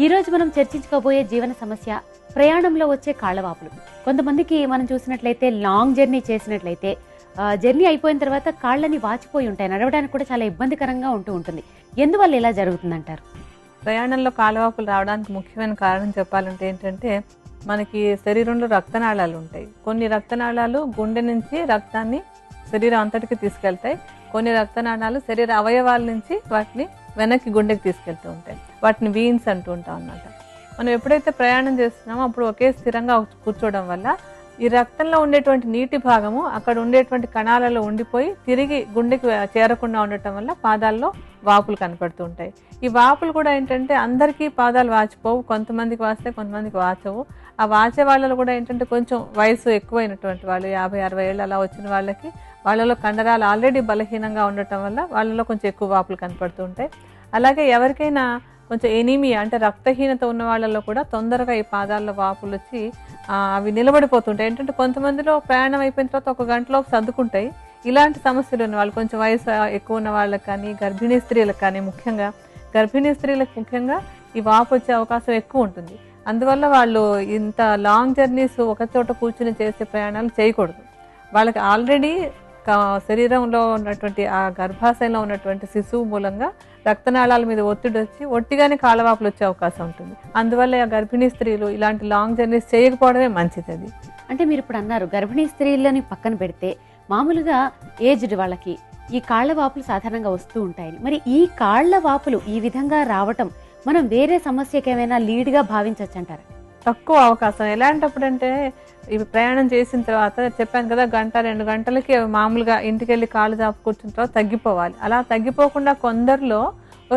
ఈరోజు మనం చర్చించుకోబోయే జీవన సమస్య ప్రయాణంలో వచ్చే కాళ్ళవాపులు. కొంతమందికి మనం చూసినట్లయితే లాంగ్ జర్నీ చేసినట్లయితే జర్నీ అయిపోయిన తర్వాత కాళ్ళని వాచిపోయి ఉంటాయి. నడవడానికి కూడా చాలా ఇబ్బందికరంగా ఉంటూ ఉంటుంది. ఎందువల్ల ఇలా జరుగుతుందంటారు? ప్రయాణంలో కాలువాపులు రావడానికి ముఖ్యమైన కారణం చెప్పాలంటే ఏంటంటే మనకి శరీరంలో రక్తనాళాలు ఉంటాయి. కొన్ని రక్తనాళాలు గుండె నుంచి రక్తాన్ని శరీరం అంతటికి తీసుకెళ్తాయి. కొన్ని రక్తనాళాలు శరీర అవయవాల నుంచి వాటిని వెనక్కి గుండెకి తీసుకెళ్తూ ఉంటాయి. వాటిని వీన్స్ అంటూ ఉంటాం అన్నమాట. మనం ఎప్పుడైతే ప్రయాణం చేస్తున్నామో అప్పుడు ఒకే స్థిరంగా కూర్చోవడం వల్ల ఈ రక్తంలో ఉండేటువంటి నీటి భాగము అక్కడ ఉండేటువంటి కణాలలో ఉండిపోయి తిరిగి గుండెకి చేరకుండా ఉండటం వల్ల పాదాల్లో వాపులు కనపడుతూ ఉంటాయి. ఈ వాపులు కూడా ఏంటంటే అందరికీ పాదాలు వాచిపోవు. కొంతమందికి వాస్తే కొంతమందికి వాచవు. ఆ వాచే వాళ్ళలో కూడా ఏంటంటే కొంచెం వయసు ఎక్కువైనటువంటి వాళ్ళు యాభై అరవై ఏళ్ళు అలా వచ్చిన వాళ్ళకి వాళ్ళలో కండరాలు ఆల్రెడీ బలహీనంగా ఉండటం వల్ల వాళ్ళలో కొంచెం ఎక్కువ వాపులు కనపడుతూ ఉంటాయి అలాగే ఎవరికైనా కొంచెం ఎనీమియా అంటే రక్తహీనత ఉన్న వాళ్ళలో కూడా తొందరగా ఈ పాదాల్లో వాపులు వచ్చి అవి నిలబడిపోతుంటాయి. ఏంటంటే కొంతమందిలో ప్రయాణం అయిపోయిన తర్వాత ఒక గంటలో సర్దుకుంటాయి. ఇలాంటి సమస్యలు ఉన్న వాళ్ళు కొంచెం వయసు ఎక్కువ ఉన్న వాళ్ళకి కానీ గర్భిణీ స్త్రీలకు కానీ ముఖ్యంగా గర్భిణీ స్త్రీలకు ముఖ్యంగా ఈ వాపు వచ్చే అవకాశం ఎక్కువ ఉంటుంది. అందువల్ల వాళ్ళు ఇంత లాంగ్ జర్నీస్ ఒక చోట కూర్చుని చేసే ప్రయాణాలు చేయకూడదు. వాళ్ళకి ఆల్రెడీ శరీరంలో ఉన్నటువంటి ఆ గర్భాశయంలో ఉన్నటువంటి శిశువు మూలంగా రక్తనాళాల మీద ఒత్తిడి వచ్చి ఒట్టిగానే కాళ్ళవాపులు వచ్చే అవకాశం ఉంటుంది. అందువల్ల ఆ గర్భిణీ స్త్రీలు ఇలాంటి లాంగ్ జర్నీస్ చేయకపోవడమే మంచిది అది అంటే మీరు ఇప్పుడు అన్నారు గర్భిణీ స్త్రీలని పక్కన పెడితే మామూలుగా ఏజ్డ్ వాళ్ళకి ఈ కాళ్ళ వాపులు సాధారణంగా వస్తూ ఉంటాయని. మరి ఈ కాళ్ళ వాపులు ఈ విధంగా రావటం మనం వేరే సమస్యకేమైనా లీడ్గా భావించవచ్చు అంటారా తక్కువ అవకాశం. ఎలాంటప్పుడు అంటే ఇవి ప్రయాణం చేసిన తర్వాత చెప్పాను కదా గంట రెండు గంటలకి మామూలుగా ఇంటికి వెళ్ళి కాలు చాపు కూర్చున్న తర్వాత తగ్గిపోవాలి. అలా తగ్గిపోకుండా కొందరిలో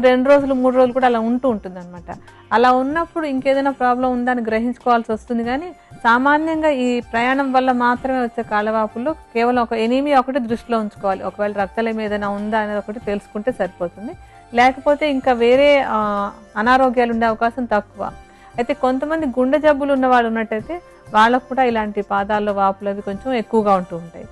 రెండు రోజులు మూడు రోజులు కూడా అలా ఉంటూ ఉంటుంది అనమాట అలా ఉన్నప్పుడు ఇంకేదైనా ప్రాబ్లం ఉందని గ్రహించుకోవాల్సి వస్తుంది కానీ సామాన్యంగా ఈ ప్రయాణం వల్ల మాత్రమే వచ్చే కాలవాపులు కేవలం ఒక ఎనిమి ఒకటి దృష్టిలో ఉంచుకోవాలి. ఒకవేళ రక్తలేమి ఏదైనా ఉందా అనేది ఒకటి తెలుసుకుంటే సరిపోతుంది. లేకపోతే ఇంకా వేరే అనారోగ్యాలు ఉండే అవకాశం తక్కువ. అయితే కొంతమంది గుండె జబ్బులు ఉన్న వాళ్ళు ఉన్నట్టయితే వాళ్ళకు కూడా ఇలాంటి పాదాల్లో వాపులు అవి కొంచెం ఎక్కువగా ఉంటూ ఉంటాయి.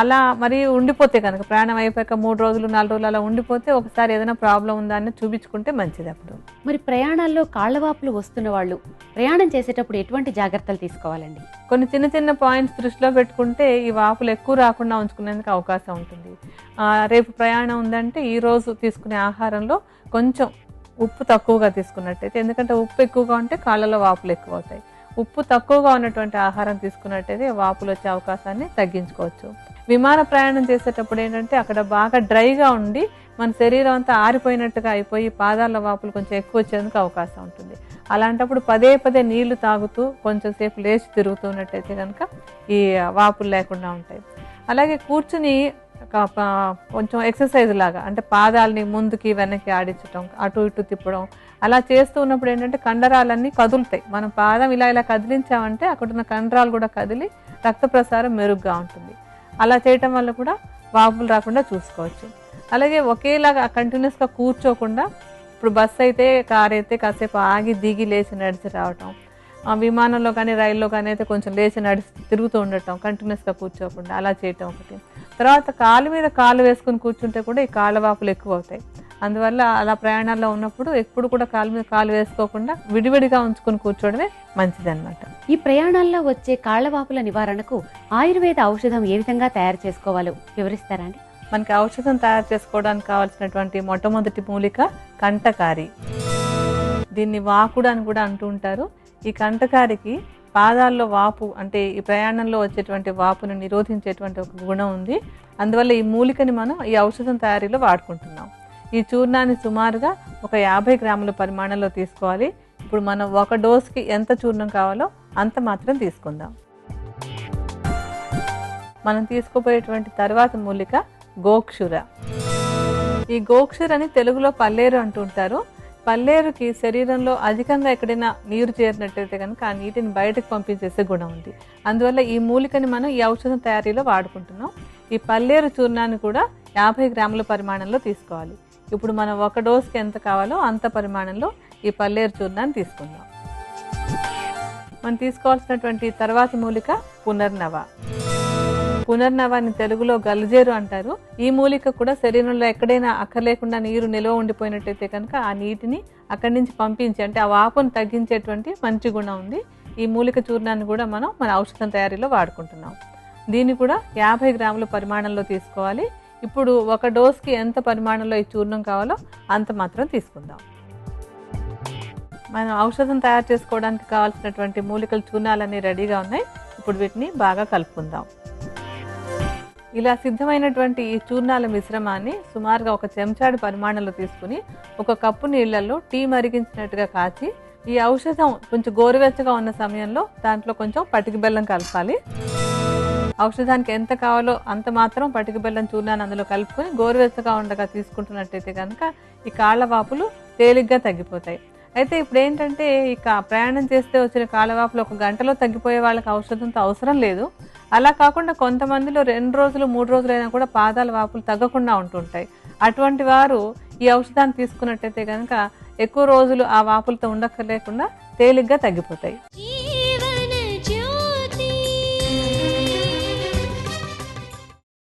అలా మరి ఉండిపోతే కనుక ప్రయాణం అయిపోయాక మూడు రోజులు నాలుగు రోజులు అలా ఉండిపోతే ఒకసారి ఏదైనా ప్రాబ్లం ఉందా అని చూపించుకుంటే మంచిది అప్పుడు. మరి ప్రయాణాల్లో కాళ్ళ వాపులు వస్తున్న వాళ్ళు ప్రయాణం చేసేటప్పుడు ఎటువంటి జాగ్రత్తలు తీసుకోవాలండి? కొన్ని చిన్న చిన్న పాయింట్స్ దృష్టిలో పెట్టుకుంటే ఈ వాపులు ఎక్కువ రాకుండా ఉంచుకునేందుకు అవకాశం ఉంటుంది. రేపు ప్రయాణం ఉందంటే ఈ రోజు తీసుకునే ఆహారంలో కొంచెం ఉప్పు తక్కువగా తీసుకున్నట్టయితే ఎందుకంటే ఉప్పు ఎక్కువగా ఉంటే కాళ్ళలో వాపులు ఎక్కువ అవుతాయి ఉప్పు తక్కువగా ఉన్నటువంటి ఆహారం తీసుకున్నట్టయితే వాపులు వచ్చే అవకాశాన్ని తగ్గించుకోవచ్చు. విమాన ప్రయాణం చేసేటప్పుడు ఏంటంటే అక్కడ బాగా డ్రైగా ఉండి మన శరీరం అంతా ఆరిపోయినట్టుగా అయిపోయి పాదాల వాపులు కొంచెం ఎక్కువ వచ్చేందుకు అవకాశం ఉంటుంది. అలాంటప్పుడు పదే పదే నీళ్ళు తాగుతూ కొంచెం సేపు లేచి తిరుగుతున్నట్టయితే కనుక ఈ వాపులు లేకుండా ఉంటాయి. అలాగే కూర్చుని కొంచెం ఎక్సర్సైజ్ లాగా అంటే పాదాలని ముందుకి వెనక్కి ఆడించడం అటు ఇటు తిప్పడం అలా చేస్తూ ఉన్నప్పుడు ఏంటంటే కండరాలన్నీ కదులుతాయి. మనం పాదం ఇలా ఇలా కదిలించామంటే అక్కడ ఉన్న కండరాలు కూడా కదిలి రక్త ప్రసారం మెరుగ్గా ఉంటుంది. అలా చేయటం వల్ల కూడా వాపులు రాకుండా చూసుకోవచ్చు. అలాగే ఒకేలాగా కంటిన్యూస్గా కూర్చోకుండా ఇప్పుడు బస్సు అయితే కార్ అయితే కాసేపు ఆగి దిగి లేచి నడిచి రావటం ఆ విమానంలో కానీ రైల్లో కానీ అయితే కొంచెం లేచి నడిచి తిరుగుతూ ఉండటం కంటిన్యూస్గా కూర్చోకుండా అలా చేయటం ఒకటి. తర్వాత కాలు మీద కాలు వేసుకుని కూర్చుంటే కూడా ఈ కాళ్ళ వాపులు ఎక్కువ అవుతాయి అందువల్ల అలా ప్రయాణాల్లో ఉన్నప్పుడు ఎప్పుడు కూడా కాలు మీద కాలు వేసుకోకుండా విడివిడిగా ఉంచుకొని కూర్చోవడమే మంచిదన్నమాట. ఈ ప్రయాణాల్లో వచ్చే కాళ్ళ వాపుల నివారణకు ఆయుర్వేద ఔషధం ఏ విధంగా తయారు చేసుకోవాలో వివరిస్తారా అండి? మనకి ఔషధం తయారు చేసుకోవడానికి కావాల్సినటువంటి మొట్టమొదటి మూలిక కంటకారి. దీన్ని వాకుడు అని కూడా అంటూ ఉంటారు. ఈ కంటకారికి పాదాల్లో వాపు అంటే ఈ ప్రయాణంలో వచ్చేటువంటి వాపును నిరోధించేటువంటి ఒక గుణం ఉంది. అందువల్ల ఈ మూలికని మనం ఈ ఔషధం తయారీలో వాడుకుంటున్నాం. ఈ చూర్ణాన్ని సుమారుగా ఒక యాభై గ్రాముల పరిమాణంలో తీసుకోవాలి. ఇప్పుడు మనం ఒక డోస్కి ఎంత చూర్ణం కావాలో అంత మాత్రం తీసుకుందాం. మనం తీసుకోబోయేటువంటి తర్వాత మూలిక గోక్షుర. ఈ గోక్షురని తెలుగులో పల్లేరు అంటుంటారు. పల్లేరుకి శరీరంలో అధికంగా ఎక్కడైనా నీరు చేరినట్టయితే కనుక ఆ నీటిని బయటకు పంపించేసే గుణం ఉంది. అందువల్ల ఈ మూలికని మనం ఈ ఔషధం తయారీలో వాడుకుంటున్నాం. ఈ పల్లేరు చూర్ణాన్ని కూడా యాభై గ్రాముల పరిమాణంలో తీసుకోవాలి. ఇప్పుడు మనం ఒక డోస్కి ఎంత కావాలో అంత పరిమాణంలో ఈ పల్లేరు చూర్ణాన్ని తీసుకుందాం. మనం తీసుకోవాల్సినటువంటి తర్వాతి మూలిక పునర్నవ. పునర్నవాన్ని తెలుగులో గల్జేరు అంటారు. ఈ మూలిక కూడా శరీరంలో ఎక్కడైనా అక్కర్లేకుండా నీరు నిల్వ ఉండిపోయినట్టయితే కనుక ఆ నీటిని అక్కడి నుంచి పంపించి అంటే ఆ వాపును తగ్గించేటువంటి మంచి గుణం ఉంది. ఈ మూలిక చూర్ణాన్ని కూడా మనం మన ఔషధం తయారీలో వాడుకుంటున్నాం. దీన్ని కూడా యాభై గ్రాముల పరిమాణంలో తీసుకోవాలి. ఇప్పుడు ఒక డోస్కి ఎంత పరిమాణంలో ఈ చూర్ణం కావాలో అంత మాత్రం తీసుకుందాం. మనం ఔషధం తయారు చేసుకోవడానికి కావాల్సినటువంటి మూలికల చూర్ణాలన్నీ రెడీగా ఉన్నాయి. ఇప్పుడు వీటిని బాగా కలుపుకుందాం. ఇలా సిద్ధమైనటువంటి ఈ చూర్ణాల మిశ్రమాన్ని సుమారుగా ఒక చెంచాడు పరిమాణంలో తీసుకుని ఒక కప్పు నీళ్ళలో టీ మరిగించినట్టుగా కాచి ఈ ఔషధం కొంచెం గోరువెచ్చగా ఉన్న సమయంలో దాంట్లో కొంచెం పటికి బెల్లం కలపాలి. ఔషధానికి ఎంత కావాలో అంత మాత్రం పటికి బెల్లం చూర్ణాన్ని అందులో కలుపుకొని గోరువెచ్చగా ఉండగా తీసుకుంటున్నట్టయితే కనుక ఈ కాళ్ళవాపులు తేలిగ్గా తగ్గిపోతాయి. అయితే ఇప్పుడు ఏంటంటే ఇక ప్రయాణం చేస్తే వచ్చిన కాళ్ళవాపులు ఒక గంటలో తగ్గిపోయే వాళ్ళకి ఔషధంతో అవసరం లేదు. అలా కాకుండా కొంతమందిలో రెండు రోజులు మూడు రోజులైనా కూడా పాదాల వాపులు తగ్గకుండా ఉంటుంటాయి. అటువంటి వారు ఈ ఔషధాన్ని తీసుకున్నట్టయితే కనుక ఎక్కువ రోజులు ఆ వాపులతో ఉండక్కర్లేకుండా తేలిగ్గా తగ్గిపోతాయి. ఈ